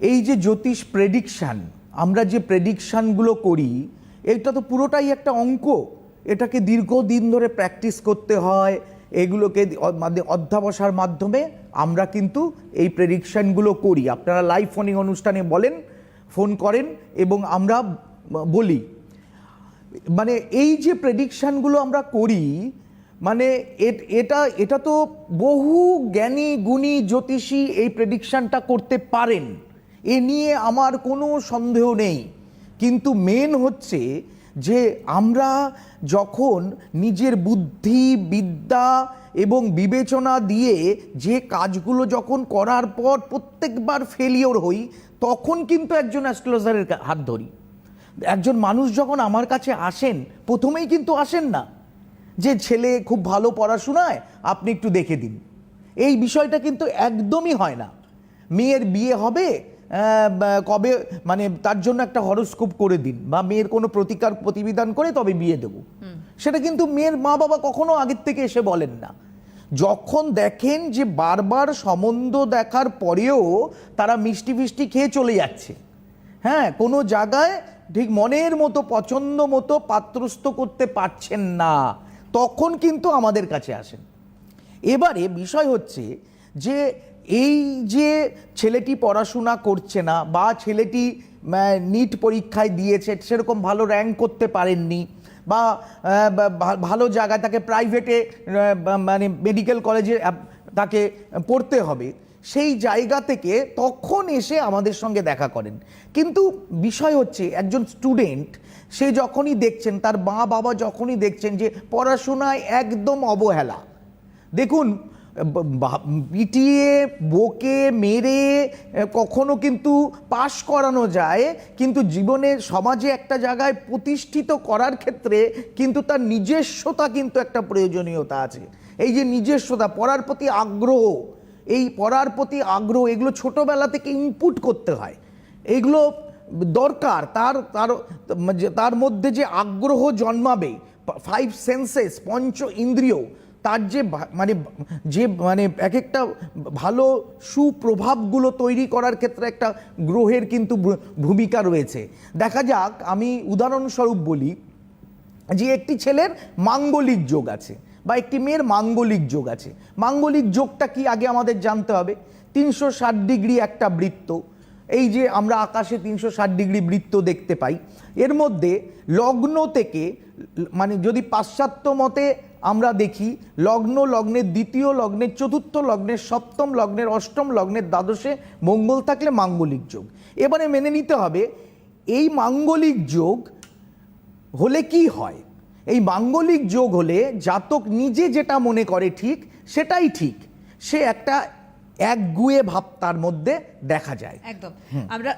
এই যে জ্যোতিষ প্রেডিকশান আমরা যে প্রেডিকশানগুলো করি, এটা তো পুরোটাই একটা অঙ্ক। এটাকে দীর্ঘদিন ধরে প্র্যাকটিস করতে হয়, এগুলোকে মাধ্যে- অধ্যাবসার মাধ্যমে আমরা কিন্তু এই প্রেডিকশানগুলো করি। আপনারা লাইভ ফোনিং অনুষ্ঠানে বলেন ফোন করেন এবং আমরা বলি। মানে এই যে প্রেডিকশানগুলো আমরা করি মানে এটা এটা তো বহু জ্ঞানী, গুণী জ্যোতিষী এই প্রেডিকশানটা করতে পারেন। এ নিয়ে আমার কোনো সন্দেহ নেই। কিন্তু মেন হচ্ছে যে আমরা যখন নিজের বুদ্ধি, বিদ্যা এবং বিবেচনা দিয়ে যে কাজগুলো যখন করার পর প্রত্যেকবার ফেলিওর হই, তখন কিন্তু একজন অ্যাস্ট্রোলজারের হাত ধরি। একজন মানুষ যখন আমার কাছে আসেন, প্রথমেই কিন্তু আসেন না যে, ছেলে খুব ভালো পড়াশোনায়, আপনি একটু দেখে দিন। এই বিষয়টা কিন্তু একদমই হয় না। মেয়ের বিয়ে হবে কবে মানে তার জন্য একটা হরস্কোপ করে দিন বা মেয়ের কোনো প্রতিকার প্রতিবিধান করে তবে বিয়ে দেব। সেটা কিন্তু মেয়ের মা বাবা কখনো আগের থেকে এসে বলেন না। যখন দেখেন যে বারবার সম্বন্ধ দেখার পরেও তারা মিষ্টি ফিষ্টি খেয়ে চলে যাচ্ছে হ্যাঁ কোনো জায়গায় ঠিক মনের মতো পছন্দ মতো পাত্রস্থ করতে পারছেন না তখন কিন্তু আমাদের কাছে আসেন। এবারে বিষয় হচ্ছে যে এই যে ছেলেটি পড়াশোনা করছে না বা ছেলেটি নিট পরীক্ষায় দিয়েছে, সেরকম ভালো র্যাঙ্ক করতে পারেননি বা ভালো জায়গায় তাকে প্রাইভেটে মানে মেডিকেল কলেজে তাকে পড়তে হবে। সেই জায়গা থেকে তখন এসে আমাদের সঙ্গে দেখা করেন। কিন্তু বিষয় হচ্ছে, একজন স্টুডেন্ট সে যখনই দেখছেন, তার মা বাবা যখনই দেখছেন যে পড়াশোনায় একদম অবহেলা। দেখুন পিটিয়ে, বকে, মেরে কখনো কিন্তু পাশ করানো যায়, কিন্তু জীবনে সমাজে একটা জায়গায় প্রতিষ্ঠিত করার ক্ষেত্রে কিন্তু তার নিজস্বতা কিন্তু একটা প্রয়োজনীয়তা আছে। এই যে নিজস্বতা, পড়ার প্রতি আগ্রহ, এই পড়ার প্রতি আগ্রহ, এগুলো ছোটোবেলা থেকে ইনপুট করতে হয়। এগুলো দরকার, তার তার তার মধ্যে যে আগ্রহ জন্মাবে ফাইভ সেন্সেস পঞ্চ ইন্দ্রিয় তার যে মানে যে মানে এক একটা ভালো সুপ্রভাবগুলো তৈরি করার ক্ষেত্রে একটা গ্রহের কিন্তু ভূমিকা রয়েছে। দেখা যাক, আমি উদাহরণস্বরূপ বলি যে একটি ছেলের মাঙ্গলিক যোগ আছে বা একটি মেয়ের মাঙ্গলিক যোগ আছে। মাঙ্গলিক যোগটা কি আগে আমাদের জানতে হবে। তিনশো ষাট ডিগ্রি একটা বৃত্ত, এই যে আমরা আকাশে তিনশো ষাট ডিগ্রি বৃত্ত দেখতে পাই, এর মধ্যে লগ্ন থেকে মানে যদি পাশ্চাত্য মতে আমরা দেখি লগ্ন লগ্নের দ্বিতীয় লগ্নের চতুর্থ লগ্নের সপ্তম লগ্নের অষ্টম লগ্নের দ্বাদশে মঙ্গল থাকলে মাঙ্গলিক যোগ। এবারে মেনে নিতে হবে এই মাঙ্গলিক যোগ হলে কি হয়? এই মাঙ্গলিক যোগ হলে জাতক নিজে যেটা মনে করে ঠিক সেটাই ঠিক। সে একটা একগুয়ে ভাব তার মধ্যে দেখা যায়। একদম। আমরা